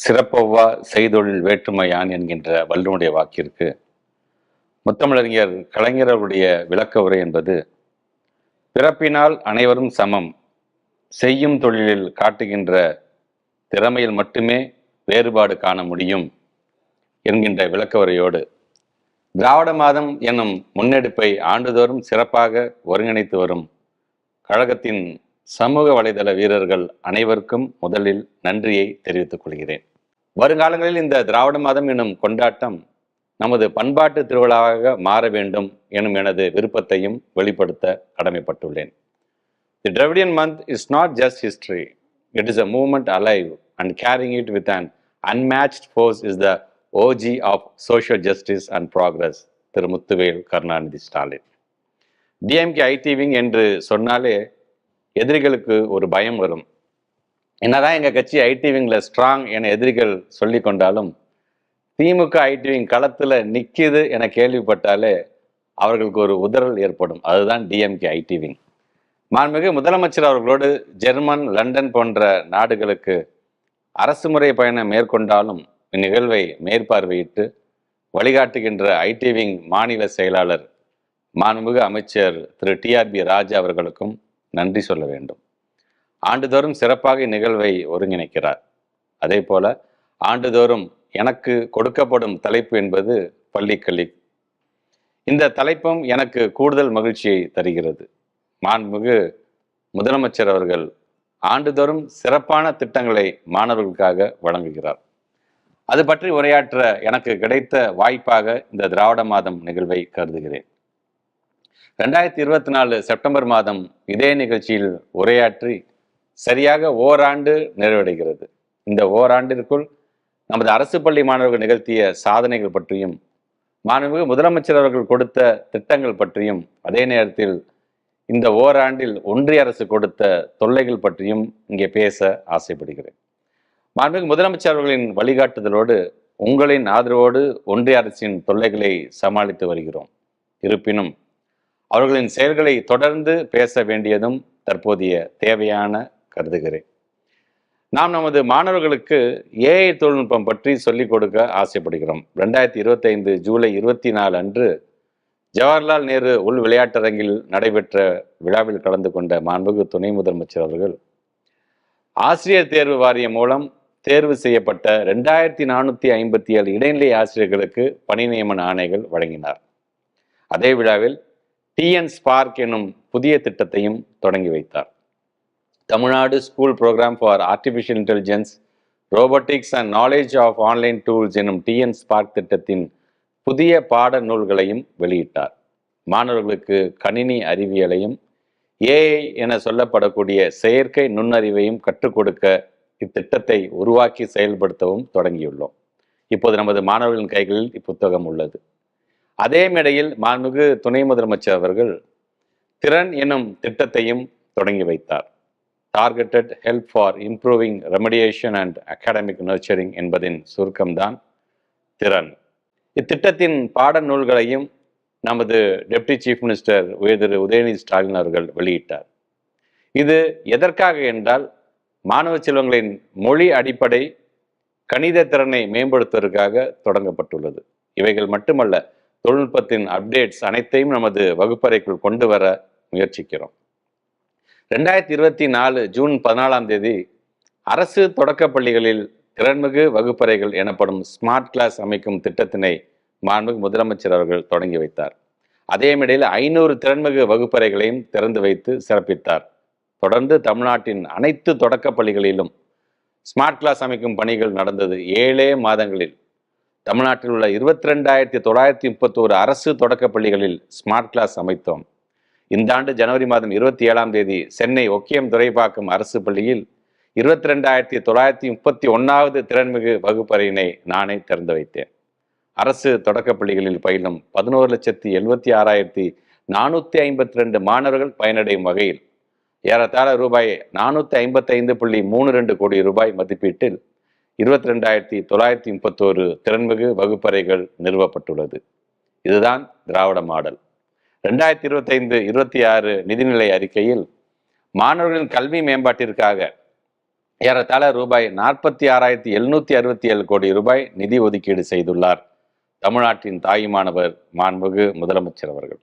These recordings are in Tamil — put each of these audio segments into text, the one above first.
சிறப்பவ்வா செய்தொழில் வேற்றுமையான் என்கின்ற வல்லுனுடைய வாக்கிற்கு முத்தமிழறிஞர் கலைஞரவருடைய விளக்க உரை என்பது பிறப்பினால் அனைவரும் சமம் செய்யும் தொழிலில் காட்டுகின்ற திறமையில் மட்டுமே வேறுபாடு காண முடியும் என்கின்ற விளக்க உரையோடு திராவிட மாதம் என்னும் முன்னெடுப்பை ஆண்டுதோறும் சிறப்பாக ஒருங்கிணைத்து வரும் கழகத்தின் சமூக வலைதள வீரர்கள் அனைவருக்கும் முதலில் நன்றியை தெரிவித்துக் கொள்கிறேன். வருங்காலங்களில் இந்த திராவிட மாதம் எனும் கொண்டாட்டம் நமது பண்பாட்டு திருவிழாவாக மாற வேண்டும் எனும் எனது விருப்பத்தையும் வெளிப்படுத்த கடமைப்பட்டுள்ளேன். The Dravidian month is not just history it is a movement alive and carrying it with an unmatch force is the OG of social justice and progress Thiru. Muthuvel Karunanidhi Stalin. DMK IT wing என்று சொன்னாலே எதிரிகளுக்கு ஒரு பயம் வரும். என்னதான் எங்கள் கட்சி ஐடிவிங்கில் ஸ்ட்ராங் என எதிரிகள் சொல்லி கொண்டாலும் திமுக ஐடிவிங் களத்தில் நிற்கிது என கேள்விப்பட்டாலே அவர்களுக்கு ஒரு உதறல் ஏற்படும். அதுதான் டிஎம்கே ஐடிவிங் மாண்புமிகு முதலமைச்சர் அவர்களோடு ஜெர்மன் லண்டன் போன்ற நாடுகளுக்கு அரசு முறை பயணம் மேற்கொண்டாலும் இந்நிகழ்வை மேற்பார்வையிட்டு வழிகாட்டுகின்ற ஐடிவிங் மாநில செயலாளர் மாண்புமிகு அமைச்சர் திரு டிஆர்பி ராஜா அவர்களுக்கும் நன்றி சொல்ல வேண்டும். ஆண்டுதோறும் சிறப்பாக இந்நிகழ்வை ஒருங்கிணைக்கிறார். அதே போல ஆண்டுதோறும் எனக்கு கொடுக்கப்படும் தலைப்பு என்பது பள்ளிக்கல்வி. இந்த தலைப்பும் எனக்கு கூடுதல் மகிழ்ச்சியை தருகிறது. மாண்புமிகு முதலமைச்சர் அவர்கள் ஆண்டுதோறும் சிறப்பான திட்டங்களை மாணவர்களுக்காக வழங்குகிறார். அது பற்றி உரையாற்ற எனக்கு கிடைத்த வாய்ப்பாக இந்த திராவிட மாதம் நிகழ்வை கருதுகிறேன். ரெண்டாயிரத்தி இருபத்தி நாலு செப்டம்பர் மாதம் இதே நிகழ்ச்சியில் உரையாற்றி சரியாக ஓராண்டு நிறைவடைகிறது. இந்த ஓராண்டிற்குள் நமது அரசு பள்ளி மாணவர்கள் நிகழ்த்திய சாதனைகள் பற்றியும் மாண்புமிகு முதலமைச்சர் அவர்கள் கொடுத்த திட்டங்கள் பற்றியும் அதே நேரத்தில் இந்த ஓராண்டில் ஒன்றிய அரசு கொடுத்த தொல்லைகள் பற்றியும் இங்கே பேச ஆசைப்படுகிறேன். மாண்புமிகு முதலமைச்சர் அவர்களின் வழிகாட்டுதலோடு உங்களின் ஆதரவோடு ஒன்றிய அரசின் தொல்லைகளை சமாளித்து வருகிறோம். இருப்பினும் அவர்களின் செயல்களை தொடர்ந்து பேச வேண்டியதும் தற்போதைய தேவையான கருதுகிறேன். நாம் நமது மாணவர்களுக்கு ஏஐ தொழில்நுட்பம் பற்றி சொல்லிக் கொடுக்க ஆசைப்படுகிறோம். ரெண்டாயிரத்தி இருபத்தைந்து ஜூலை இருபத்தி நாலு அன்று ஜவஹர்லால் நேரு உள் விளையாட்டரங்கில் நடைபெற்ற விழாவில் கலந்து கொண்ட மாண்புகு துணை முதலமைச்சர் அவர்கள் ஆசிரியர் தேர்வு வாரியம் மூலம் தேர்வு செய்யப்பட்ட ரெண்டாயிரத்தி நானூற்றி ஐம்பத்தி ஏழு இடைநிலை ஆசிரியர்களுக்கு பணி நியமன ஆணைகள் வழங்கினார். அதே விழாவில் டிஎன் ஸ்பார்க் எனும் புதிய திட்டத்தையும் தொடங்கி வைத்தார். Tamil Nadu school program for artificial intelligence robotics and knowledge of online tools எனும் டிஎன் ஸ்பார்க் திட்டத்தின் புதிய பாட நூல்களையும் வெளியிட்டார். மாணவர்களுக்கு கணினி அறிவியலையும் ஏஐ என சொல்லப்படக்கூடிய செயற்கை நுண்ணறிவையும் கற்றுக் கொடுக்க இத்திட்டத்தை உருவாக்கி செயல்படுத்தவும் தொடங்கியுள்ளோம். இப்போது நமது மாணவர்களின் கைகளில் இப்புத்தகம் உள்ளது. அதே மேடையில் மாண்புமிகு துணை முதலமைச்சர் அவர்கள் திறன் எனும் திட்டத்தையும் தொடங்கி வைத்தார். Targeted help for improving remediation and academic nurturing என்பதின் சுருக்கம்தான் திறன். இத்திட்டத்தின் பாட நூல்களையும் நமது டெப்டி சீஃப் மினிஸ்டர் உயர் உதயநிதி ஸ்டாலின் அவர்கள் வெளியிட்டார். இது எதற்காக என்றால் மாணவ செல்வங்களின் மொழி அடிப்படை கணித திறனை மேம்படுத்துவதற்காக தொடங்கப்பட்டுள்ளது. இவைகள் மட்டுமல்ல தொழில்நுட்பத்தின் அப்டேட்ஸ் அனைத்தையும் நமது வகுப்பறைக்குள் கொண்டு வர முயற்சிக்கிறோம். ரெண்டாயிரத்தி இருபத்தி நாலு ஜூன் பதினாலாம் தேதி அரசு தொடக்கப் பள்ளிகளில் திறன்மிகு வகுப்பறைகள் எனப்படும் ஸ்மார்ட் கிளாஸ் அமைக்கும் திட்டத்தினை மாண்புமிகு முதலமைச்சர் அவர்கள் தொடங்கி வைத்தார். அதே மேடையில் ஐநூறு திறன்மிகு வகுப்பறைகளையும் திறந்து வைத்து சிறப்பித்தார். தொடர்ந்து தமிழ்நாட்டின் அனைத்து தொடக்கப் பள்ளிகளிலும் ஸ்மார்ட் கிளாஸ் அமைக்கும் பணிகள் நடந்தது ஏழே மாதங்களில். தமிழ்நாட்டில் உள்ள இருபத்தி ரெண்டாயிரத்தி தொள்ளாயிரத்தி முப்பத்தோரு அரசு தொடக்கப் பள்ளிகளில் ஸ்மார்ட் கிளாஸ் அமைத்தோம். இந்த ஆண்டு ஜனவரி மாதம் இருபத்தி ஏழாம் தேதி சென்னை ஒக்கியம் துறைப்பாக்கம் அரசு பள்ளியில் இருபத்தி ரெண்டாயிரத்தி தொள்ளாயிரத்தி முப்பத்தி ஒன்றாவது திறன்மிகு வகுப்பறையினை நானே திறந்து வைத்தேன். அரசு தொடக்கப் பள்ளிகளில் பயிலும் பதினோரு லட்சத்தி எழுபத்தி ஆறாயிரத்தி நானூற்றி ஐம்பத்தி ரெண்டு மாணவர்கள் பயனடையும் வகையில் ஏறத்தாழ ரூபாய் நானூற்றி ஐம்பத்தைந்து புள்ளி மூணு ரெண்டு கோடி ரூபாய் மதிப்பீட்டில் இருபத்தி ரெண்டாயிரத்தி தொள்ளாயிரத்தி முப்பத்தோரு திறன்மிகு வகுப்பறைகள் நிறுவப்பட்டுள்ளது. இதுதான் திராவிட மாடல். ரெண்டாயிரத்தி இருபத்தைந்து இருபத்தி ஆறு நிதிநிலை அறிக்கையில் மாணவர்களின் கல்வி மேம்பாட்டிற்காக ஏறத்தாழ ரூபாய் நாற்பத்தி ஆறாயிரத்தி எழுநூத்தி அறுபத்தி ஏழு கோடி ரூபாய் நிதி ஒதுக்கீடு செய்துள்ளார் தமிழ்நாட்டின் தாயுமானவர் மாண்புகு முதலமைச்சர் அவர்கள்.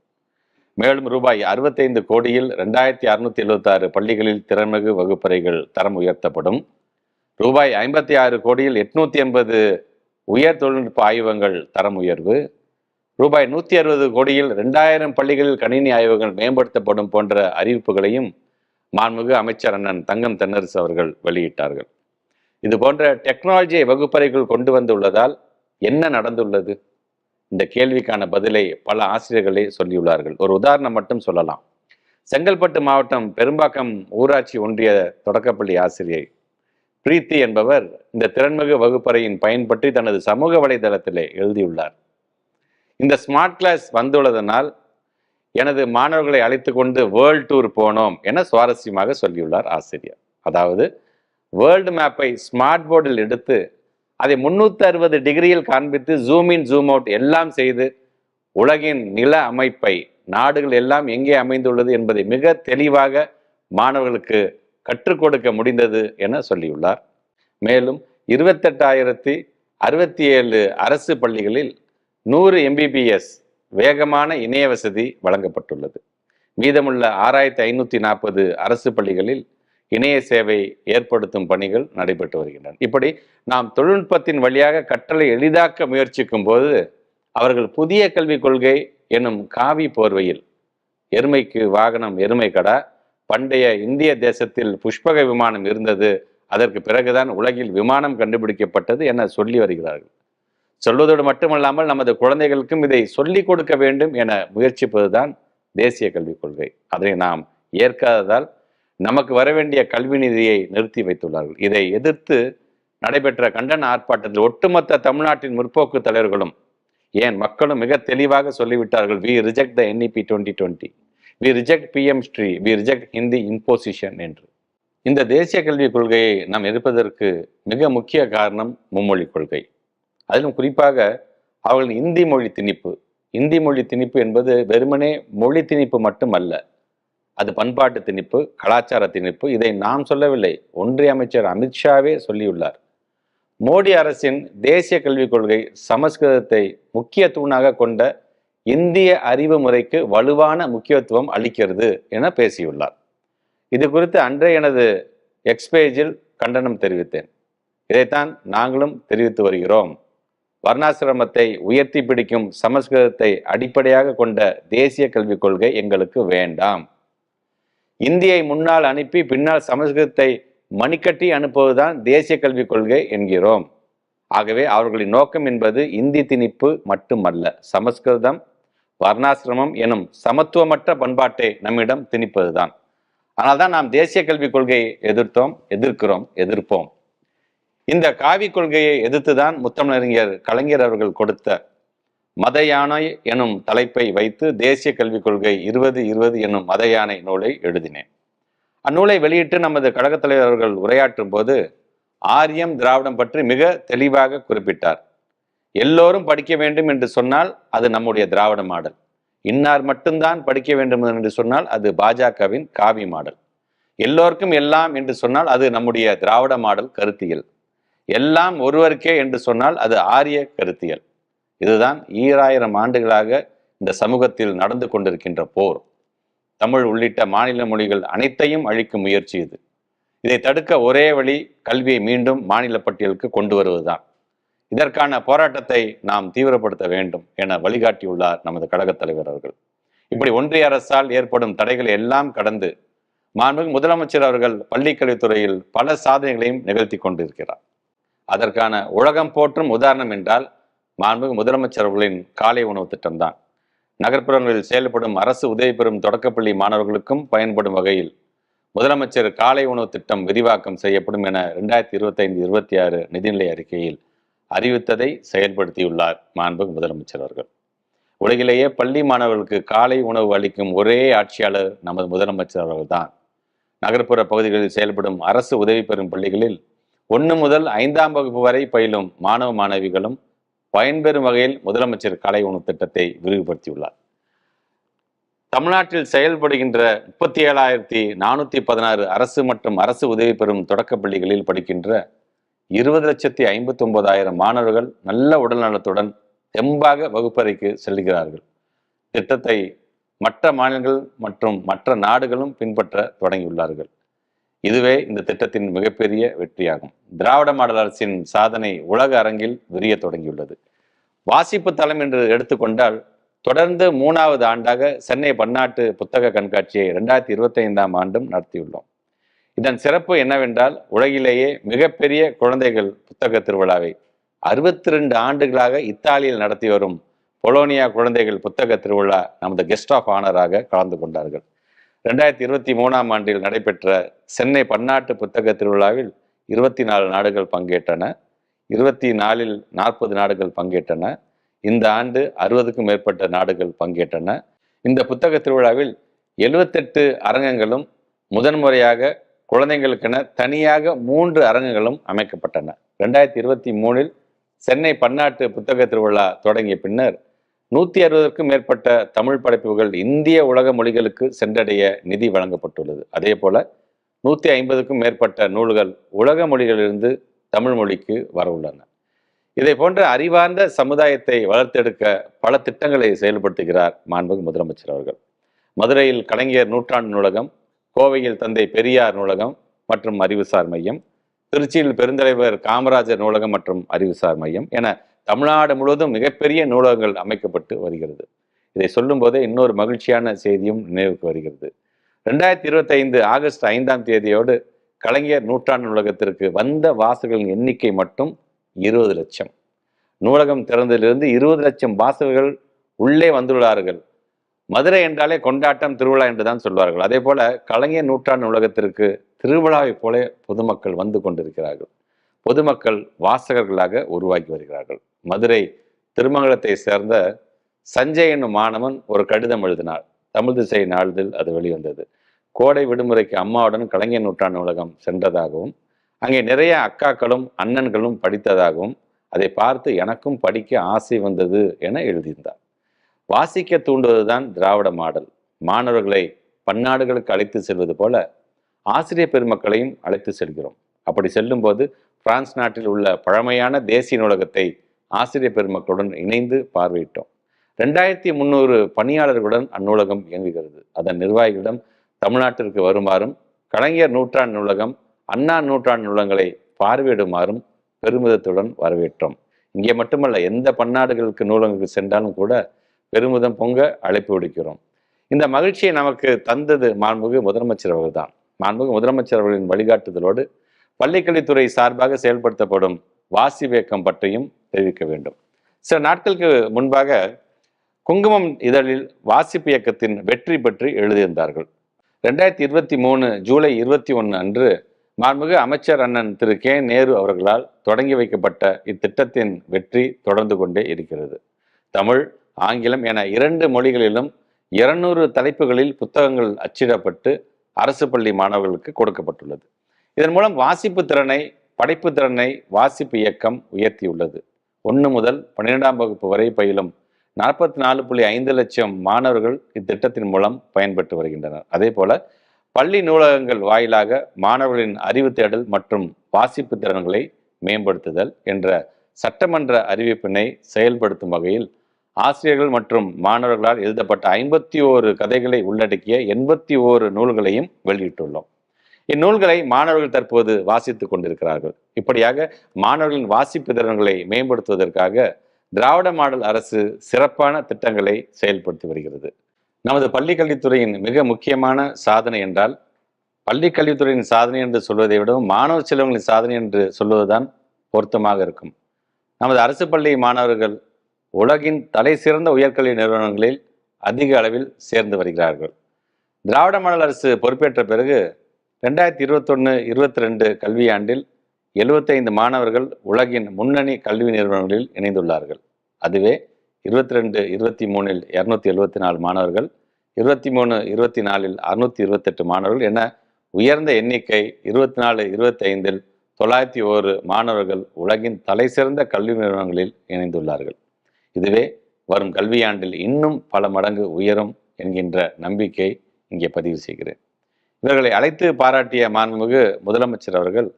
மேலும் ரூபாய் அறுபத்தைந்து கோடியில் ரெண்டாயிரத்தி அறுநூத்தி எழுபத்தாறு பள்ளிகளில் திறன்மிகு வகுப்பறைகள் தரம் உயர்த்தப்படும். ரூபாய் ஐம்பத்தி ஆறு கோடியில் எட்நூத்தி எண்பது உயர் தொழில்நுட்ப ஆய்வகங்கள் தரம் உயர்வு. ரூபாய் நூற்றி அறுபது கோடியில் ரெண்டாயிரம் பள்ளிகளில் கணினி ஆய்வுகள் மேம்படுத்தப்படும் போன்ற அறிவிப்புகளையும் மாண்புமிகு அமைச்சர் அண்ணன் தங்கம் தென்னரசு அவர்கள் வெளியிட்டார்கள். இது போன்ற டெக்னாலஜியை வகுப்பறைகள் கொண்டு வந்துள்ளதால் என்ன நடந்துள்ளது? இந்த கேள்விக்கான பதிலை பல ஆசிரியர்களே சொல்லியுள்ளார்கள். ஒரு உதாரணம் மட்டும் சொல்லலாம். செங்கல்பட்டு மாவட்டம் பெரும்பாக்கம் ஊராட்சி ஒன்றிய தொடக்கப்பள்ளி ஆசிரியை பிரீத்தி என்பவர் இந்த திறன்மிகு வகுப்பறையின் பயன்பற்றி தனது சமூக வலைதளத்திலே எழுதியுள்ளார். இந்த ஸ்மார்ட் கிளாஸ் வந்துள்ளதனால் எனது மாணவர்களை அழைத்து கொண்டு வேர்ல்ட் டூர் போனோம் என சுவாரஸ்யமாக சொல்லியுள்ளார் ஆசிரியர். அதாவது வேர்ல்டு மேப்பை ஸ்மார்ட் போர்டில் எடுத்து அதை முன்னூற்றி அறுபது டிகிரியில் காண்பித்து ஜூம் இன் ஜூம் அவுட் எல்லாம் செய்து உலகின் நில அமைப்பை நாடுகள் எல்லாம் எங்கே அமைந்துள்ளது என்பதை மிக தெளிவாக மாணவர்களுக்கு கற்றுக் கொடுக்க முடிந்தது என சொல்லியுள்ளார். மேலும் இருபத்தெட்டாயிரத்தி அறுபத்தி ஏழு அரசு பள்ளிகளில் நூறு எம்பிபிஎஸ் வேகமான இணைய வசதி வழங்கப்பட்டுள்ளது. மீதமுள்ள ஆறாயிரத்தி ஐநூற்றி நாற்பது அரசு பள்ளிகளில் இணைய சேவை ஏற்படுத்தும் பணிகள் நடைபெற்று வருகின்றன. இப்படி நாம் தொழில்நுட்பத்தின் வழியாக கற்றலை எளிதாக்க முயற்சிக்கும் போது அவர்கள் புதிய கல்விக் கொள்கை எனும் காவி போர்வையில் எருமைக்கு வாகனம் எருமை கடா பண்டைய இந்திய தேசத்தில் புஷ்பக விமானம் இருந்தது அதற்கு பிறகுதான் உலகில் விமானம் கண்டுபிடிக்கப்பட்டது என சொல்லி வருகிறார்கள். சொல்வதோடு மட்டுமல்லாமல் நமது குழந்தைகளுக்கும் இதை சொல்லிக் கொடுக்க வேண்டும் என முயற்சிப்பதுதான் தேசிய கல்விக் கொள்கை. அதை நாம் ஏற்காததால் நமக்கு வர வேண்டிய கல்வி நிதியை நிறுத்தி வைத்துள்ளார்கள். இதை எதிர்த்து நடைபெற்ற கண்டன ஆர்ப்பாட்டத்தில் ஒட்டுமொத்த தமிழ்நாட்டின் முற்போக்கு தலைவர்களும் ஏன் மக்களும் மிக தெளிவாக சொல்லிவிட்டார்கள் we reject the NEP twenty twenty we reject PM Shri we reject Hindi imposition என்று. இந்த தேசிய கல்விக் கொள்கையை நாம் எதிர்ப்பதற்கு மிக முக்கிய காரணம் மும்மொழி கொள்கை. அதிலும் குறிப்பாக அவர்களின் இந்தி மொழி திணிப்பு. இந்தி மொழி திணிப்பு என்பது வெறுமனே மொழி திணிப்பு மட்டுமல்ல அது பண்பாட்டு திணிப்பு கலாச்சார திணிப்பு. இதை நாம் சொல்லவில்லை ஒன்றிய அமைச்சர் அமித்ஷாவே சொல்லியுள்ளார். மோடி அரசின் தேசிய கல்விக் கொள்கை சமஸ்கிருதத்தை முக்கிய தூணாக கொண்ட இந்திய அறிவு முறைக்கு வலுவான முக்கியத்துவம் அளிக்கிறது என பேசியுள்ளார். இது குறித்து அன்றே எனது எக்ஸ்பேஜில் கண்டனம் தெரிவித்தேன். இதைத்தான் நாங்களும் தெரிவித்து வருகிறோம். வர்ணாசிரமத்தை உயர்த்தி பிடிக்கும் சமஸ்கிருதத்தை அடிப்படையாக கொண்ட தேசிய கல்விக் கொள்கை எங்களுக்கு வேண்டாம். இந்தியை முன்னால் அனுப்பி பின்னால் சமஸ்கிருதத்தை மணிக்கட்டி அனுப்புவதுதான் தேசிய கல்விக் கொள்கை என்கிறோம். ஆகவே அவர்களின் நோக்கம் என்பது இந்தி திணிப்பு மட்டுமல்ல சமஸ்கிருதம் வர்ணாசிரமம் எனும் சமத்துவமற்ற பண்பாட்டை நம்மிடம் திணிப்பதுதான். அதனால்தான் நாம் தேசிய கல்விக் கொள்கையை எதிர்த்தோம் எதிர்க்கிறோம் எதிர்ப்போம். இந்த காவி கொள்கையை எதிர்த்துதான் முத்தமிழறிஞர் கலைஞர் அவர்கள் கொடுத்த மத யானை எனும் தலைப்பை வைத்து தேசிய கல்விக் கொள்கை இருபது இருபது எனும் மத யானை நூலை எழுதினேன். அந்நூலை வெளியிட்டு நமது கழகத் தலைவர் அவர்கள் உரையாற்றும் போது ஆரியம் திராவிடம் பற்றி மிக தெளிவாக குறிப்பிட்டார். எல்லோரும் படிக்க வேண்டும் என்று சொன்னால் அது நம்முடைய திராவிட மாடல். இன்னார் மட்டும்தான் படிக்க வேண்டும் என்று சொன்னால் அது பாஜகவின் காவி மாடல். எல்லோருக்கும் எல்லாம் என்று சொன்னால் அது நம்முடைய திராவிட மாடல் கருத்தியல். எல்லாம் ஒருவருக்கே என்று சொன்னால் அது ஆரிய கருத்தியல். இதுதான் ஈராயிரம் ஆண்டுகளாக இந்த சமூகத்தில் நடந்து கொண்டிருக்கின்ற போர். தமிழ் உள்ளிட்ட மாநில மொழிகள் அனைத்தையும் அழிக்கும் முயற்சி இது. இதை தடுக்க ஒரே வழி கல்வியை மீண்டும் மாநில பட்டியலுக்கு கொண்டு வருவதுதான். இதற்கான போராட்டத்தை நாம் தீவிரப்படுத்த வேண்டும் என வழிகாட்டியுள்ளார் நமது கழகத் தலைவர் அவர்கள். இப்படி ஒன்றிய அரசால் ஏற்படும் தடைகளை எல்லாம் கடந்து மாண்புமிகு முதலமைச்சர் அவர்கள் பள்ளிக்கல்வித்துறையில் பல சாதனைகளையும் நிகழ்த்தி கொண்டிருக்கிறார். அதற்கான உலகம் போற்றும் உதாரணம் என்றால் மாண்புமிகு முதலமைச்சர் அவர்களின் காலை உணவு திட்டம்தான். நகர்ப்புறங்களில் செயல்படும் அரசு உதவி பெறும் தொடக்கப்பள்ளி மாணவர்களுக்கும் பயன்படும் வகையில் முதலமைச்சர் காலை உணவு திட்டம் விரிவாக்கம் செய்யப்படும் என ரெண்டாயிரத்தி இருபத்தைந்து இருபத்தி ஆறு நிதிநிலை அறிக்கையில் அறிவித்ததை செயல்படுத்தியுள்ளார் மாண்புமிகு முதலமைச்சர் அவர்கள். உலகிலேயே பள்ளி மாணவர்களுக்கு காலை உணவு அளிக்கும் ஒரே ஆட்சியாளர் நமது முதலமைச்சர் அவர்கள்தான். நகர்ப்புற பகுதிகளில் செயல்படும் அரசு உதவி பெறும் பள்ளிகளில் ஒன்று முதல் ஐந்தாம் வகுப்பு வரை பயிலும் மாணவ மாணவிகளும் பயன்பெறும் வகையில் முதலமைச்சர் கலை உணவு திட்டத்தை விரிவுபடுத்தியுள்ளார். தமிழ்நாட்டில் செயல்படுகின்ற முப்பத்தி ஏழாயிரத்தி நானூற்றி பதினாறு அரசு மற்றும் அரசு உதவி பெறும் தொடக்கப் பள்ளிகளில் படிக்கின்ற இருபது லட்சத்தி ஐம்பத்தி ஒன்பதாயிரம் மாணவர்கள் நல்ல உடல்நலத்துடன் தெம்பாக வகுப்பறைக்கு செல்கிறார்கள். திட்டத்தை மற்ற மாநிலங்கள் மற்றும் மற்ற நாடுகளும் பின்பற்ற தொடங்கியுள்ளார்கள். இதுவே இந்த திட்டத்தின் மிகப்பெரிய வெற்றியாகும். திராவிட மாடல் அரசின் சாதனை உலக அரங்கில் விரிய தொடங்கியுள்ளது. வாசிப்பு தளம் என்று எடுத்துக்கொண்டால் தொடர்ந்து மூணாவது ஆண்டாக சென்னை பன்னாட்டு புத்தக கண்காட்சியை இரண்டாயிரத்தி இருபத்தி ஐந்தாம் ஆண்டும் நடத்தியுள்ளோம். இதன் சிறப்பு என்னவென்றால் உலகிலேயே மிகப்பெரிய குழந்தைகள் புத்தக திருவிழாவை அறுபத்தி ரெண்டு ஆண்டுகளாக இத்தாலியில் நடத்தி வரும் பொலோனியா குழந்தைகள் புத்தக திருவிழா நமது கெஸ்ட் ஆஃப் ஆனராக கலந்து கொண்டார்கள். ரெண்டாயிரத்தி இருபத்தி மூணாம் ஆண்டில் நடைபெற்ற சென்னை பன்னாட்டு புத்தக திருவிழாவில் இருபத்தி நாலு நாடுகள் பங்கேற்றன. இருபத்தி நாலில் நாற்பது நாடுகள் பங்கேற்றன. இந்த ஆண்டு அறுபதுக்கும் மேற்பட்ட நாடுகள் பங்கேற்றன. இந்த புத்தக திருவிழாவில் எழுபத்தெட்டு அரங்கங்களும் முதன்முறையாக குழந்தைகளுக்கென தனியாக மூன்று அரங்கங்களும் அமைக்கப்பட்டன. ரெண்டாயிரத்தி இருபத்தி மூணில் சென்னை பன்னாட்டு புத்தக திருவிழா தொடங்கிய பின்னர் நூற்றி அறுபதற்கும் மேற்பட்ட தமிழ் படைப்புகள் இந்திய உலக மொழிகளுக்கு சென்றடைய நிதி வழங்கப்பட்டுள்ளது. அதே போல நூற்றி ஐம்பதுக்கும் மேற்பட்ட நூல்கள் உலக மொழிகளிலிருந்து தமிழ் மொழிக்கு வர உள்ளன. இதை போன்ற அறிவார்ந்த சமுதாயத்தை வளர்த்தெடுக்க பல திட்டங்களை செயல்படுத்துகிறார் மாண்புமிகு முதலமைச்சர் அவர்கள். மதுரையில் கலைஞர் நூற்றாண்டு நூலகம் கோவையில் தந்தை பெரியார் நூலகம் மற்றும் அறிவுசார் மையம் திருச்சியில் பெருந்தலைவர் காமராஜர் நூலகம் மற்றும் அறிவுசார் மையம் என தமிழ்நாடு முழுவதும் மிகப்பெரிய நூலகங்கள் அமைக்கப்பட்டு வருகிறது. இதை சொல்லும்போதே இன்னொரு மகிழ்ச்சியான செய்தியும் நினைவுக்கு வருகிறது. ரெண்டாயிரத்தி இருபத்தைந்து ஆகஸ்ட் ஐந்தாம் தேதியோடு கலைஞர் நூற்றாண்டு நூலகத்திற்கு வந்த வாசகர்களின் எண்ணிக்கை மட்டும் இருபது லட்சம். நூலகம் திறந்ததிலிருந்து இருபது லட்சம் வாசகர்கள் உள்ளே வந்துள்ளார்கள். மதுரை என்றாலே கொண்டாட்டம் திருவிழா என்று தான் சொல்வார்கள். அதே போல கலைஞர் நூற்றாண்டு நூலகத்திற்கு திருவிழாவைப் போல பொதுமக்கள் வந்து கொண்டிருக்கிறார்கள். பொதுமக்கள் வாசகர்களாக உருவாக்கி வருகிறார்கள். மதுரை திருமங்கலத்தை சேர்ந்த சஞ்சய் என்னும் மாணவன் ஒரு கடிதம் எழுதினார் தமிழ் திசை நாளிதழ் அது வெளிவந்தது. கோடை விடுமுறைக்கு அம்மாவுடன் கலைஞர் நூற்றாண்டு நூலகம் சென்றதாகவும் அங்கே நிறைய அக்காக்களும் அண்ணன்களும் படித்ததாகவும் அதை பார்த்து எனக்கும் படிக்க ஆசை வந்தது என எழுதியிருந்தார். வாசிக்க தூண்டுவதுதான் திராவிட மாடல். மாணவர்களை பன்னாடுகளுக்கு அழைத்து செல்வது போல ஆசிரியர் பெருமக்களையும் அழைத்து செல்கிறோம். அப்படி செல்லும்போது பிரான்ஸ் நாட்டில் உள்ள பழமையான தேசிய நூலகத்தை ஆசிரியர் பெருமக்களுடன் இணைந்து பார்வையிட்டோம். ரெண்டாயிரத்தி முந்நூறு பணியாளர்களுடன் அந்நூலகம் இயங்குகிறது. அதன் நிர்வாகிகளிடம் தமிழ்நாட்டிற்கு வருமாறும் கலைஞர் நூற்றாண்டு நூலகம் அண்ணா நூற்றாண்டு நூலகங்களை பார்வையிடுமாறும் பெருமிதத்துடன் வரவேற்றோம். இங்கே மட்டுமல்ல எந்த பன்னாடுகளுக்கு நூலகங்களுக்கு சென்றாலும் கூட பெருமிதம் பொங்க அழைப்பு விடுக்கிறோம். இந்த மகிழ்ச்சியை நமக்கு தந்தது மாண்புமிகு முதலமைச்சர் அவர்கள்தான் மாண்புமிகு முதலமைச்சர் அவர்களின் வழிகாட்டுதலோடு பள்ளிக்கல்வித்துறை சார்பாக செயல்படுத்தப்படும் வாசி வேக்கம் பற்றியும் தெரிவிக்க வேண்டும். சில நாட்களுக்கு முன்பாக குங்குமம் இதழில் வாசிப்பு இயக்கத்தின் வெற்றி பற்றி எழுதியிருந்தார்கள். ரெண்டாயிரத்தி இருபத்தி மூணு ஜூலை இருபத்தி ஒன்று அன்று மாண்புமிகு அமைச்சர் அண்ணன் திரு கே நேரு அவர்களால் தொடங்கி வைக்கப்பட்ட இத்திட்டத்தின் வெற்றி தொடர்ந்து கொண்டே இருக்கிறது. தமிழ் ஆங்கிலம் என இரண்டு மொழிகளிலும் இருநூறு தலைப்புகளில் புத்தகங்கள் அச்சிடப்பட்டு அரசு பள்ளி மாணவர்களுக்கு கொடுக்கப்பட்டுள்ளது. இதன் மூலம் வாசிப்பு திறனை படைப்பு திறனை வாசிப்பு இயக்கம் உயர்த்தியுள்ளது. ஒன்று முதல் பன்னிரெண்டாம் வகுப்பு வரை பயிலும் நாற்பத்தி நாலு புள்ளி ஐந்து லட்சம் மாணவர்கள் இத்திட்டத்தின் மூலம் பயன்பெற்று வருகின்றனர். அதே போல பள்ளி நூலகங்கள் வாயிலாக மாணவர்களின் அறிவு தேடல் மற்றும் வாசிப்பு திறன்களை மேம்படுத்துதல் என்ற சட்டமன்ற அறிவிப்பினை செயல்படுத்தும் வகையில் ஆசிரியர்கள் மற்றும் மாணவர்களால் எழுதப்பட்ட ஐம்பத்தி ஓரு கதைகளை உள்ளடக்கிய எண்பத்தி ஓரு நூல்களையும் வெளியிட்டுள்ளோம். இந்நூல்களை மாணவர்கள் தற்போது வாசித்துக் கொண்டிருக்கிறார்கள். இப்படியாக மாணவர்களின் வாசிப்பு திறன்களை மேம்படுத்துவதற்காக திராவிட மாடல் அரசு சிறப்பான திட்டங்களை செயல்படுத்தி வருகிறது. நமது பள்ளிக்கல்வித்துறையின் மிக முக்கியமான சாதனை என்றால் பள்ளிக்கல்வித்துறையின் சாதனை என்று சொல்வதை விடவும் மாணவ செல்வங்களின் சாதனை என்று சொல்வதுதான் பொருத்தமாக இருக்கும். நமது அரசு பள்ளி மாணவர்கள் உலகின் தலை சிறந்த உயர்கல்வி நிறுவனங்களில் அதிக அளவில் சேர்ந்து வருகிறார்கள். திராவிட மாடல் அரசு பொறுப்பேற்ற பிறகு ரெண்டாயிரத்தி இருபத்தொன்று இருபத்தி ரெண்டு கல்வியாண்டில் எழுபத்தைந்து மாணவர்கள் உலகின் முன்னணி கல்வி நிறுவனங்களில் இணைந்துள்ளார்கள். அதுவே இருபத்தி ரெண்டு இருபத்தி மூணில் இரநூத்தி எழுபத்தி நாலு மாணவர்கள் இருபத்தி மூணு இருபத்தி நாலில் அறுநூத்தி இருபத்தெட்டு மாணவர்கள் என உயர்ந்த எண்ணிக்கை இருபத்தி நாலு இருபத்தி ஐந்தில் தொள்ளாயிரத்தி ஓரு மாணவர்கள் உலகின் தலைசிறந்த கல்வி நிறுவனங்களில் இணைந்துள்ளார்கள். இதுவே வரும் கல்வியாண்டில் இன்னும் பல மடங்கு உயரும் என்கின்ற நம்பிக்கை இங்கே பதிவு செய்கிறேன். இவர்களை அழைத்து பாராட்டிய மாண்புமிகு முதலமைச்சர் அவர்கள்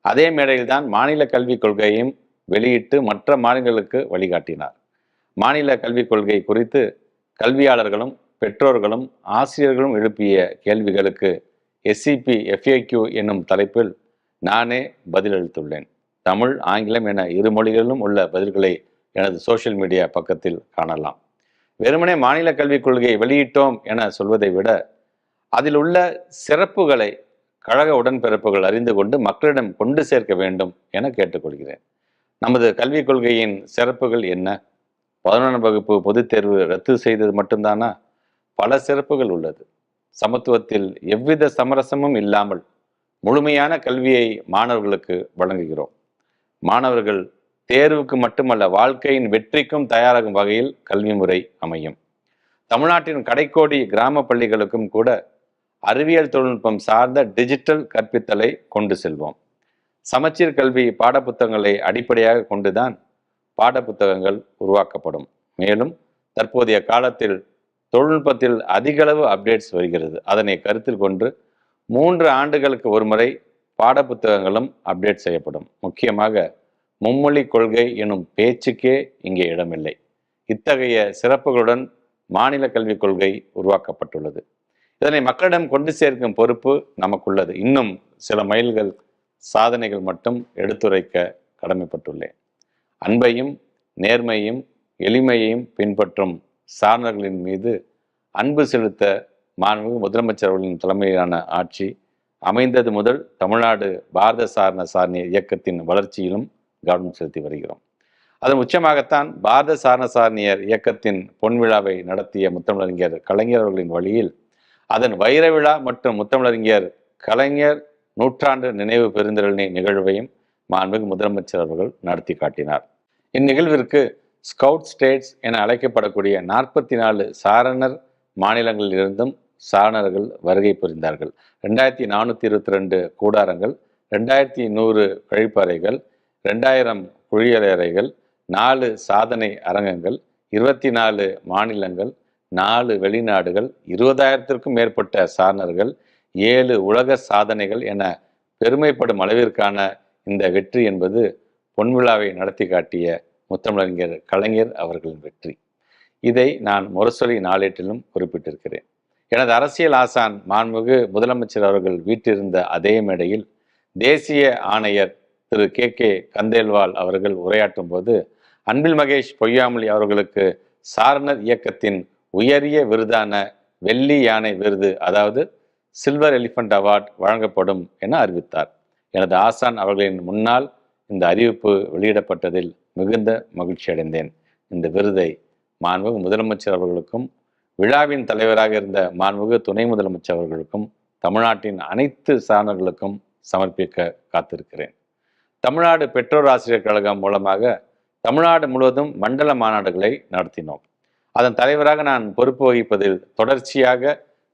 அதே மேடையில்தான் மாநில கல்விக் கொள்கையையும் வெளியிட்டு மற்ற மாநிலங்களுக்கு வழிகாட்டினார். மாநில கல்விக் கொள்கை குறித்து கல்வியாளர்களும் பெற்றோர்களும் ஆசிரியர்களும் எழுப்பிய கேள்விகளுக்கு எஸ்சிபி எஃப்ஏக்யூ என்னும் தலைப்பில் நானே பதிலளித்துள்ளேன். தமிழ் ஆங்கிலம் என இரு மொழிகளிலும் உள்ள பதில்களை எனது சோஷியல் மீடியா பக்கத்தில் காணலாம். வெறுமனே மாநில கல்விக் கொள்கையை வெளியிட்டோம் என சொல்வதை விட அதில் உள்ள சிறப்புகளை கழக உடன்பிறப்புகள் அறிந்து கொண்டு மக்களிடம் கொண்டு சேர்க்க வேண்டும் என கேட்டுக்கொள்கிறேன். நமது கல்விக் கொள்கையின் சிறப்புகள் என்ன? பதினொன்றாம் வகுப்பு பொதுத் தேர்வு ரத்து செய்தது மட்டும்தானா? பல சிறப்புகள் உள்ளது. சமத்துவத்தில் எவ்வித சமரசமும் இல்லாமல் முழுமையான கல்வியை மாணவர்களுக்கு வழங்குகிறோம். மாணவர்கள் தேர்வுக்கு மட்டுமல்ல வாழ்க்கையின் வெற்றிக்கும் தயாராகும் வகையில் கல்வி முறை அமையும். தமிழ்நாட்டின் கடைக்கோடி கிராம பள்ளிகளுக்கும் கூட அறிவியல் தொழில்நுட்பம் சார்ந்த டிஜிட்டல் கற்பித்தலை கொண்டு செல்வோம். சமச்சீர் கல்வி பாடப்புத்தகங்களை அடிப்படையாக கொண்டுதான் பாடப்புத்தகங்கள் உருவாக்கப்படும். மேலும் தற்போதைய காலத்தில் தொழில்நுட்பத்தில் அதிகளவு அப்டேட்ஸ் வருகிறது. அதனை கருத்தில் கொண்டு மூன்று ஆண்டுகளுக்கு ஒருமுறை பாடப்புத்தகங்களும் அப்டேட் செய்யப்படும். முக்கியமாக மும்மொழி கொள்கை எனும் பேச்சுக்கே இங்கே இடமில்லை. இத்தகைய சிறப்புகளுடன் மாநில கல்விக் கொள்கை உருவாக்கப்பட்டுள்ளது. இதனை மக்களிடம் கொண்டு சேர்க்கும் பொறுப்பு நமக்குள்ளது. இன்னும் சில மைல்கள் சாதனைகள் மட்டும் எடுத்துரைக்க கடமைப்பட்டுள்ளேன். அன்பையும் நேர்மையும் எளிமையையும் பின்பற்றும் சாரணர்களின் மீது அன்பு செலுத்த மாண்பு முதலமைச்சர் அவர்களின் தலைமையிலான ஆட்சி அமைந்தது முதல் தமிழ்நாடு பாரத சாரண சாரணிய இயக்கத்தின் வளர்ச்சியிலும் கவனம் செலுத்தி வருகிறோம். அதன் உச்சமாகத்தான் பாரத சாரண சாரணியர் இயக்கத்தின் பொன்விழாவை நடத்திய முத்தமிழறிஞர் கலைஞர் அவர்களின் வழியில் அதன் வைர விழா மற்றும் முத்தமிழறிஞர் கலைஞர் நூற்றாண்டு நினைவு பெருந்திரளி நிகழ்வையும் மாண்புமிகு முதலமைச்சர் அவர்கள் நடத்தி காட்டினார். இந்நிகழ்விற்கு ஸ்கவுட் ஸ்டேட்ஸ் என அழைக்கப்படக்கூடிய நாற்பத்தி நாலு சாரணர் மாநிலங்களிலிருந்தும் சாரணர்கள் வருகை புரிந்தார்கள். ரெண்டாயிரத்தி நானூற்றி இருபத்தி ரெண்டு கூடாரங்கள் ரெண்டாயிரத்தி நூறு கழிப்பறைகள் ரெண்டாயிரம் குழியலறைகள் நாலு சாதனை அரங்கங்கள் இருபத்தி நாலு மாநிலங்கள் நாலு வெளிநாடுகள் இருபதாயிரத்திற்கும் மேற்பட்ட சாரணர்கள் ஏழு உலக சாதனைகள் என பெருமைப்படும் அளவிற்கான இந்த வெற்றி என்பது பொன்விழாவை நடத்தி காட்டிய முத்தமிழறிஞர் கலைஞர் அவர்களின் வெற்றி. இதை நான் முரசொலி நாளேட்டிலும் குறிப்பிட்டிருக்கிறேன். எனது அரசியல் ஆசான் மாண்புமிகு முதலமைச்சர் அவர்கள் வீட்டிருந்த அதே மேடையில் தேசிய ஆணையர் திரு கே கே கந்தேல்வால் அவர்கள் உரையாற்றும் போது அன்பில் மகேஷ் பொய்யாமொழி அவர்களுக்கு சாரணர் இயக்கத்தின் உயரிய விருதான வெள்ளி யானை விருது அதாவது சில்வர் எலிஃபண்ட் அவார்ட் வழங்கப்படும் என அறிவித்தார். எனது ஆசான் அவர்களின் முன்னால் இந்த அறிவிப்பு வெளியிடப்பட்டதில் மிகுந்த மகிழ்ச்சி அடைந்தேன். இந்த விருதை மாண்புமிகு முதலமைச்சர் அவர்களுக்கும் விழாவின் தலைவராக இருந்த மாண்புமிகு துணை முதலமைச்சர் அவர்களுக்கும் தமிழ்நாட்டின் அனைத்து சாரணர்களுக்கும் சமர்ப்பிக்க காத்திருக்கிறேன். தமிழ்நாடு பெற்றோர் ஆசிரியர் கழகம் மூலமாக தமிழ்நாடு முழுவதும் மண்டல மாநாடுகளை நடத்தினோம். அதன் தலைவராக நான் பொறுப்பு வகிப்பதில் தொடர்ச்சியாக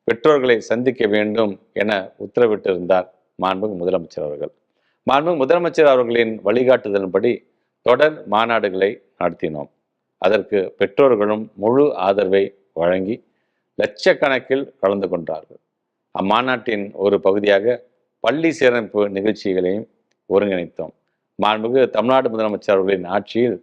பெற்றோர்களை சந்திக்க வேண்டும் என உத்தரவிட்டிருந்தார் மாண்புமிகு முதலமைச்சர் அவர்கள். மாண்புமிகு முதலமைச்சர் அவர்களின் வழிகாட்டுதலின்படி தொடர் மாநாடுகளை நடத்தினோம். அதற்கு பெற்றோர்களும் முழு ஆதரவை வழங்கி லட்சக்கணக்கில் கலந்து கொண்டார்கள். அம்மாநாட்டின் ஒரு பகுதியாக பள்ளி சீரமைப்பு நிகழ்ச்சிகளையும் ஒருங்கிணைத்தோம். மாண்புமிகு தமிழ்நாடு முதலமைச்சர் அவர்களின் ஆட்சியில்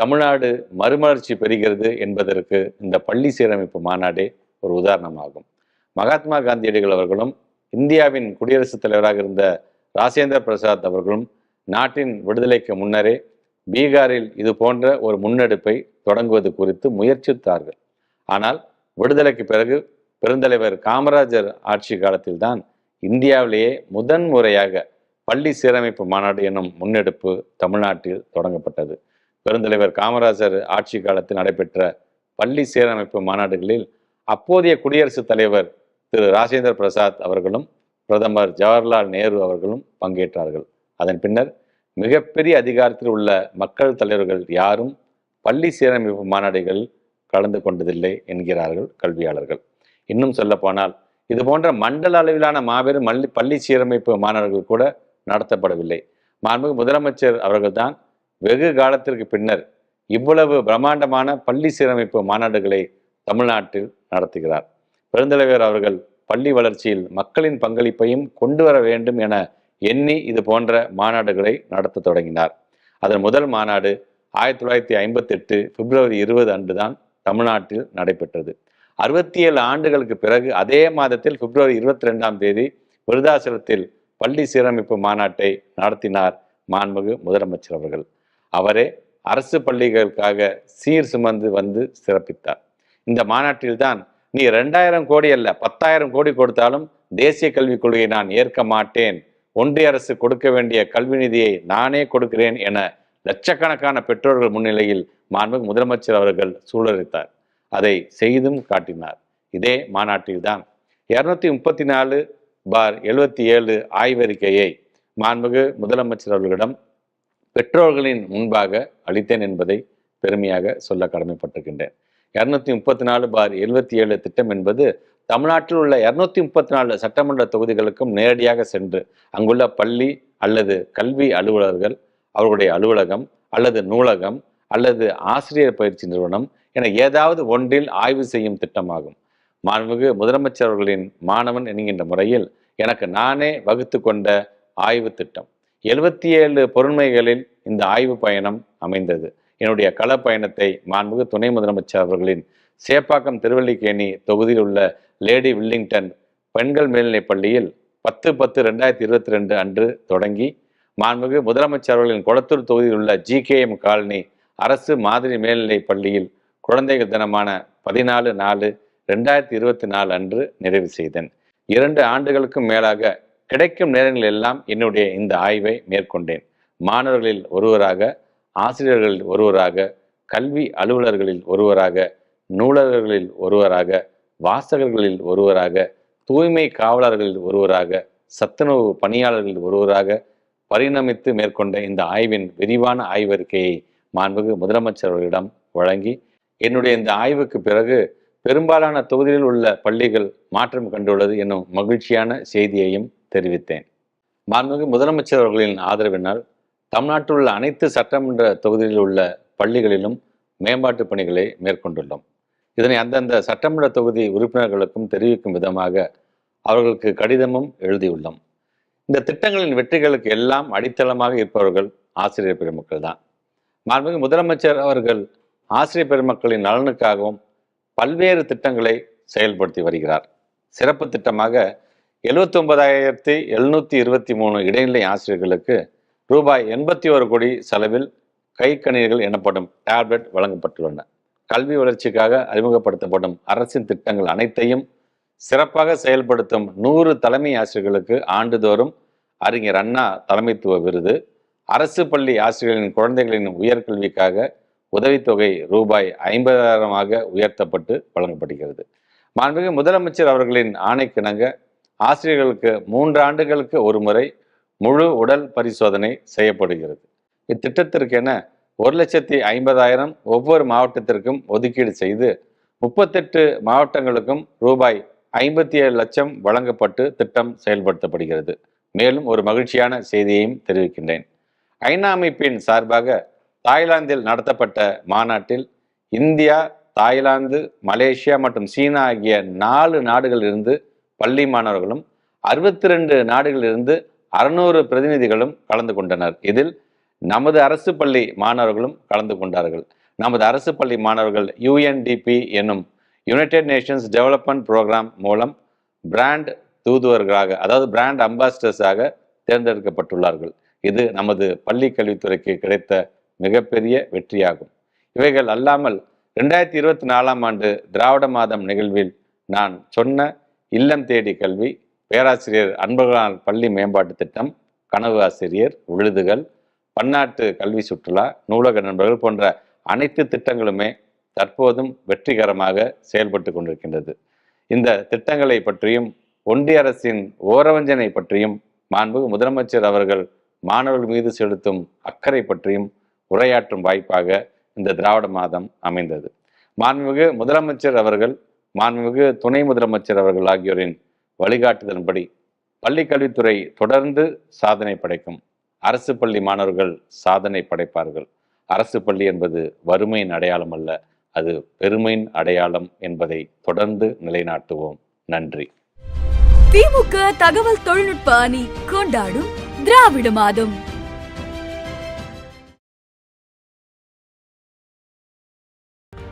தமிழ்நாடு மறுமலர்ச்சி பெறுகிறது என்பதற்கு இந்த பள்ளி சீரமைப்பு மாநாடே ஒரு உதாரணமாகும். மகாத்மா காந்தியடிகள் அவர்களும் இந்தியாவின் குடியரசுத் தலைவராக இருந்த ராஜேந்திர பிரசாத் அவர்களும் நாட்டின் விடுதலைக்கு முன்னரே பீகாரில் இது போன்ற ஒரு முன்னெடுப்பை தொடங்குவது குறித்து முயற்சித்தார்கள். ஆனால் விடுதலைக்கு பிறகு பெருந்தலைவர் காமராஜர் ஆட்சி காலத்தில்தான் இந்தியாவிலேயே முதன் முறையாக பள்ளி சீரமைப்பு மாநாடு என்னும் முன்னெடுப்பு தமிழ்நாட்டில் தொடங்கப்பட்டது. பெருந்தலைவர் காமராஜர் ஆட்சி காலத்தில் நடைபெற்ற பள்ளி சீரமைப்பு மாநாடுகளில் அப்போதைய குடியரசுத் தலைவர் திரு ராஜேந்திர பிரசாத் அவர்களும் பிரதமர் ஜவஹர்லால் நேரு அவர்களும் பங்கேற்றார்கள். அதன் பின்னர் மிகப்பெரிய அதிகாரத்தில் உள்ள மக்கள் தலைவர்கள் யாரும் பள்ளி சீரமைப்பு மாநாடுகளில் கலந்து கொண்டதில்லை என்கிறார்கள் கல்வியாளர்கள். இன்னும் சொல்லப்போனால் இது போன்ற மண்டல அளவிலான மாபெரும் மல்லி பள்ளி சீரமைப்பு மாநாடுகள் கூட நடத்தப்படவில்லை. மாண்புமிகு முதலமைச்சர் அவர்கள்தான் வெகு காலத்திற்கு பின்னர் இவ்வளவு பிரம்மாண்டமான பள்ளி சீரமைப்பு மாநாடுகளை தமிழ்நாட்டில் நடத்துகிறார். பெருந்தலைவர் அவர்கள் பள்ளி வளர்ச்சியில் மக்களின் பங்களிப்பையும் கொண்டு வர வேண்டும் என எண்ணி இது போன்ற மாநாடுகளை நடத்த தொடங்கினார். அதன் முதல் மாநாடு ஆயிரத்தி தொள்ளாயிரத்தி ஐம்பத்தி எட்டு பிப்ரவரி இருபது அன்றுதான் தமிழ்நாட்டில் நடைபெற்றது. அறுபத்தி ஏழு ஆண்டுகளுக்கு பிறகு அதே மாதத்தில் பிப்ரவரி இருபத்தி ரெண்டாம் தேதி விருதாசலத்தில் பள்ளி சீரமைப்பு மாநாட்டை நடத்தினார் மாண்புமிகு முதலமைச்சர் அவர்கள். அவரே அரசு பள்ளிகளுக்காக சீர் சுமந்து வந்து சிறப்பித்தார். இந்த மாநாட்டில்தான் நீ ரெண்டாயிரம் கோடி அல்ல பத்தாயிரம் கோடி கொடுத்தாலும் தேசிய கல்விக் கொள்கையை நான் ஏற்க மாட்டேன். ஒன்றிய அரசு கொடுக்க வேண்டிய கல்வி நிதியை நானே கொடுக்கிறேன் என லட்சக்கணக்கான பெற்றோர்கள் முன்னிலையில் மாண்புமிகு முதலமைச்சர் அவர்கள் சூழலித்தார். அதை செய்தும் காட்டினார். இதே மாநாட்டில்தான் இருநூத்தி முப்பத்தி நாலு பார் எழுபத்தி ஏழு ஆய்வறிக்கையை மாண்புமிகு முதலமைச்சர் அவர்களிடம் பெற்றோர்களின் முன்பாக அளித்தேன் என்பதை பெருமையாக சொல்ல கடமைப்பட்டிருக்கின்றேன். இரநூத்தி முப்பத்தி நாலு பார் எழுபத்தி ஏழு திட்டம் என்பது தமிழ்நாட்டில் உள்ள இரநூத்தி முப்பத்தி நாலு சட்டமன்ற தொகுதிகளுக்கும் நேரடியாக சென்று அங்குள்ள பள்ளி அல்லது கல்வி அலுவலர்கள் அவர்களுடைய அலுவலகம் அல்லது நூலகம் அல்லது ஆசிரியர் பயிற்சி நிறுவனம் என ஏதாவது ஒன்றில் ஆய்வு செய்யும் திட்டமாகும். மாண்புமிகு முதலமைச்சர் அவர்களின் மாணவன் என்கின்ற முறையில் எனக்கு நானே வகுத்து கொண்ட ஆய்வு திட்டம். எழுபத்தி ஏழு பொருண்மைகளில் இந்த ஆய்வு பயணம் அமைந்தது. என்னுடைய கள பயணத்தை மாண்புமிகு துணை முதலமைச்சர் அவர்களின் சேப்பாக்கம் திருவல்லிக்கேணி தொகுதியில் உள்ள லேடி வில்லிங்டன் பெண்கள் மேல்நிலைப் பள்ளியில் பத்து பத்து ரெண்டாயிரத்தி இருபத்தி ரெண்டு அன்று தொடங்கி மாண்புமிகு முதலமைச்சர் அவர்களின் குளத்தூர் தொகுதியில் உள்ள ஜிகேஎம் காலனி அரசு மாதிரி மேல்நிலைப் பள்ளியில் குழந்தைகள் தினமான பதினாலு நாலு ரெண்டாயிரத்தி இருபத்தி நாலு அன்று நிறைவு செய்தேன். இரண்டு ஆண்டுகளுக்கும் மேலாக கிடைக்கும் நேரங்கள் எல்லாம் என்னுடைய இந்த ஆய்வை மேற்கொண்டேன். மாணவர்களில் ஒருவராக ஆசிரியர்களில் ஒருவராக கல்வி அலுவலர்களில் ஒருவராக நூலகர்களில் ஒருவராக வாசகர்களில் ஒருவராக தூய்மை காவலர்களில் ஒருவராக சத்துணவு பணியாளர்களில் ஒருவராக பரிணமித்து மேற்கொண்ட இந்த ஆய்வின் விரிவான ஆய்வறிக்கையை மாண்புமிகு முதலமைச்சர் அவர்களிடம் வழங்கி என்னுடைய இந்த ஆய்வுக்கு பிறகு பெரும்பாலான தொகுதிகளில் உள்ள பள்ளிகள் மாற்றம் கண்டுள்ளது என்னும் மகிழ்ச்சியான செய்தியையும் தெரிவித்தேன். மாண்புமிகு முதலமைச்சர் அவர்களின் ஆதரவினால் தமிழ்நாட்டில் உள்ள அனைத்து சட்டமன்ற தொகுதிகளில் உள்ள பள்ளிகளிலும் மேம்பாட்டு பணிகளை மேற்கொண்டுள்ளோம். இதனை அந்தந்த சட்டமன்ற தொகுதி உறுப்பினர்களுக்கும் தெரிவிக்கும் விதமாக அவர்களுக்கு கடிதமும் எழுதியுள்ளோம். இந்த திட்டங்களின் வெற்றிகளுக்கு எல்லாம் அடித்தளமாக இருப்பவர்கள் ஆசிரியர் பெருமக்கள் தான். மாண்புமிகு முதலமைச்சர் அவர்கள் ஆசிரியர் பெருமக்களின் நலனுக்காகவும் பல்வேறு திட்டங்களை செயல்படுத்தி வருகிறார். சிறப்பு திட்டமாக எழுபத்தி ஒன்பதாயிரத்தி எழுநூற்றி இருபத்தி மூணு இடைநிலை ஆசிரியர்களுக்கு ரூபாய் எண்பத்தி ஒரு கோடி செலவில் கைக்கணினிகள் எனப்படும் டேப்லெட் வழங்கப்பட்டுள்ளன. கல்வி வளர்ச்சிக்காக அறிமுகப்படுத்தப்படும் அரசின் திட்டங்கள் அனைத்தையும் சிறப்பாக செயல்படுத்தும் நூறு தலைமை ஆசிரியர்களுக்கு ஆண்டுதோறும் அறிஞர் அண்ணா தலைமைத்துவ விருது. அரசு பள்ளி ஆசிரியர்களின் குழந்தைகளின் உயர்கல்விக்காக உதவித்தொகை ரூபாய் ஐம்பதாயிரமாக உயர்த்தப்பட்டு வழங்கப்படுகிறது. மாண்புமிகு முதலமைச்சர் அவர்களின் ஆணைக்கிணங்க ஆசிரியர்களுக்கு மூன்று ஆண்டுகளுக்கு ஒரு முறை முழு உடல் பரிசோதனை செய்யப்படுகிறது. இத்திட்டத்திற்கென ஒரு லட்சத்தி ஐம்பதாயிரம் ஒவ்வொரு மாவட்டத்திற்கும் ஒதுக்கீடு செய்து முப்பத்தெட்டு மாவட்டங்களுக்கும் ரூபாய் ஐம்பத்தி ஏழு லட்சம் வழங்கப்பட்டு திட்டம் செயல்படுத்தப்படுகிறது. மேலும் ஒரு மகிழ்ச்சியான செய்தியையும் தெரிவிக்கின்றேன். ஐநா அமைப்பின் சார்பாக தாய்லாந்தில் நடத்தப்பட்ட மாநாட்டில் இந்தியா தாய்லாந்து மலேசியா மற்றும் சீனா ஆகிய நாலு நாடுகளிலிருந்து பள்ளி மாணவர்களும் அறுபத்தி ரெண்டு நாடுகளிலிருந்து அறுநூறு பிரதிநிதிகளும் கலந்து கொண்டனர். இதில் நமது அரசு பள்ளி மாணவர்களும் கலந்து கொண்டார்கள். நமது அரசு பள்ளி மாணவர்கள் யுஎன்டிபி என்னும் யுனைடெட் நேஷன்ஸ் டெவலப்மெண்ட் ப்ரோக்ராம் மூலம் பிராண்ட் தூதுவர்களாக அதாவது பிராண்ட் அம்பாசிடர்ஸாக தேர்ந்தெடுக்கப்பட்டுள்ளார்கள். இது நமது பள்ளி கல்வித்துறைக்கு கிடைத்த மிகப்பெரிய வெற்றியாகும். இவைகள் அல்லாமல் ரெண்டாயிரத்தி இருபத்தி நாலாம் ஆண்டு திராவிட மாதம் நிகழ்வில் நான் சொன்ன இல்லம் தேடி கல்வி பேராசிரியர் அன்பகலால் பள்ளி மேம்பாட்டு திட்டம் கனவு ஆசிரியர் விழுதுகள் பன்னாட்டு கல்வி சுற்றுலா நூலக நண்பர்கள் போன்ற அனைத்து திட்டங்களுமே தற்போதும் வெற்றிகரமாக செயல்பட்டு கொண்டிருக்கின்றது. இந்த திட்டங்களை பற்றியும் ஒன்றிய அரசின் ஓரவஞ்சனை பற்றியும் மாண்பு முதலமைச்சர் அவர்கள் மாணவர்கள் மீது செலுத்தும் அக்கறை பற்றியும் உரையாற்றும் வாய்ப்பாக இந்த திராவிட மாதம் அமைந்தது. மாண்புமிகு முதலமைச்சர் அவர்கள் மாண்புமிகு துணை முதலமைச்சர் அவர்கள் ஆகியோரின் வழிகாட்டுதலின்படி பள்ளிக்கல்வித்துறை தொடர்ந்து சாதனை படைக்கும். அரசு பள்ளி மாணவர்கள் சாதனை படைப்பார்கள். அரசு பள்ளி என்பது வறுமையின் அடையாளம் அல்ல அது பெருமையின் அடையாளம் என்பதை தொடர்ந்து நிலைநாட்டுவோம். நன்றி. திமுக தகவல் தொழில்நுட்ப அணி கொண்டாடும் திராவிட மாதம்.